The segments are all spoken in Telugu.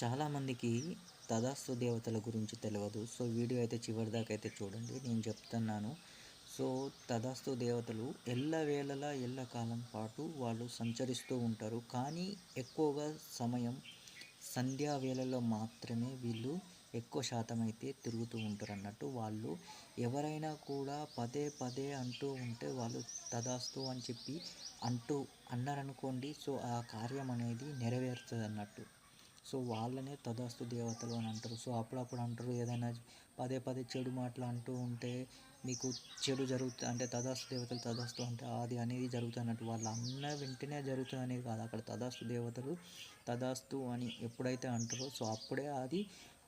చాలామందికి తదాస్తు దేవతల గురించి తెలియదు సో వీడియో అయితే చివరిదాకా అయితే చూడండి. నేను చెప్తున్నాను. సో తదాస్తు దేవతలు ఎల్లవేళలా ఎల్లకాలం పాటు వాళ్ళు సంచరిస్తూ ఉంటారు. కానీ ఎక్కువగా సమయం సంధ్యా వేళల్లో మాత్రమే వీళ్ళు ఎక్కువ శాతం అయితే తిరుగుతూ ఉంటారు అన్నట్టు వాళ్ళు ఎవరైనా కూడా పదే పదే అంటూ ఉంటే వాళ్ళు తదాస్తు అని చెప్పి అంటూ అన్నారనుకోండి సో ఆ కార్యం అనేది నెరవేరుతుంది అన్నట్టు సో వాళ్ళనే తదాస్తు దేవతలు అని అంటారు. సో అప్పుడప్పుడు అంటారు ఏదైనా పదే పదే చెడు మాటలు అంటూ ఉంటే మీకు చెడు జరుగుతుంది అంటే తదాస్తు దేవతలు తదాస్తు అంటే అది అనేది జరుగుతుంది అన్నట్టు వాళ్ళు అన్న వెంటనే జరుగుతుంది అనేది కాదు. అక్కడ తదాస్తు దేవతలు తదాస్తు అని ఎప్పుడైతే అంటారో సో అప్పుడే అది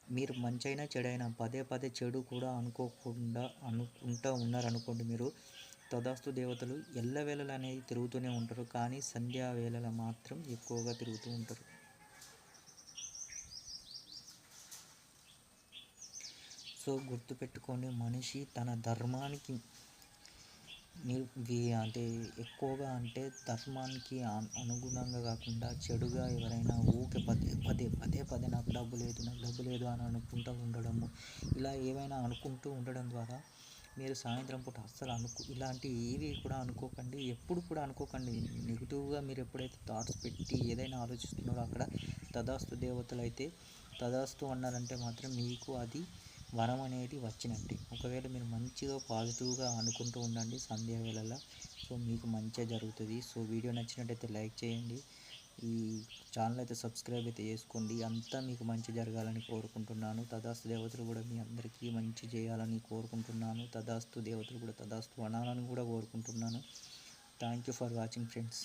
మీరు మంచి అయినా చెడైనా పదే పదే చెడు కూడా అనుకోకుండా అనుకుంటూ ఉన్నారనుకోండి మీరు తదాస్తు దేవతలు ఎల్లవేళలు అనేది తిరుగుతూనే ఉంటారు. కానీ సంధ్యా వేళల మాత్రం ఎక్కువగా తిరుగుతూ ఉంటారు. సో గుర్తుపెట్టుకోండి మనిషి తన ధర్మానికి అంటే ఎక్కువగా అంటే ధర్మానికి అనుగుణంగా కాకుండా చెడుగా ఎవరైనా ఊకే పదే పదే పదే పదే నాకు డబ్బు లేదు నాకు డబ్బు లేదు అని అనుకుంటూ ఉండడము ఇలా ఏవైనా అనుకుంటూ ఉండడం ద్వారా మీరు సాయంత్రం పూట అస్సలు అనుకు ఇలాంటి ఏవి కూడా అనుకోకండి ఎప్పుడు కూడా అనుకోకండి. నెగిటివ్గా మీరు ఎప్పుడైతే థాట్స్ పెట్టి ఏదైనా ఆలోచిస్తున్నారో అక్కడ తదాస్తు దేవతలు అయితే తదాస్తు అన్నారంటే మాత్రం మీకు అది వరం అనేది వచ్చినట్టే. ఒకవేళ మీరు మంచిగా పాజిటివ్గా అనుకుంటూ ఉండండి సంధ్యా వేళల్లో. సో మీకు మంచిగా జరుగుతుంది. సో వీడియో నచ్చినట్టయితే లైక్ చేయండి. ఈ ఛానల్ అయితే సబ్స్క్రైబ్ అయితే చేసుకోండి. అంతా మీకు మంచి జరగాలని కోరుకుంటున్నాను. తదాస్తు దేవతలు కూడా మీ అందరికీ మంచి చేయాలని కోరుకుంటున్నాను. తదాస్తు దేవతలు కూడా తదాస్తు అనాలని కూడా కోరుకుంటున్నాను. Thank you for watching friends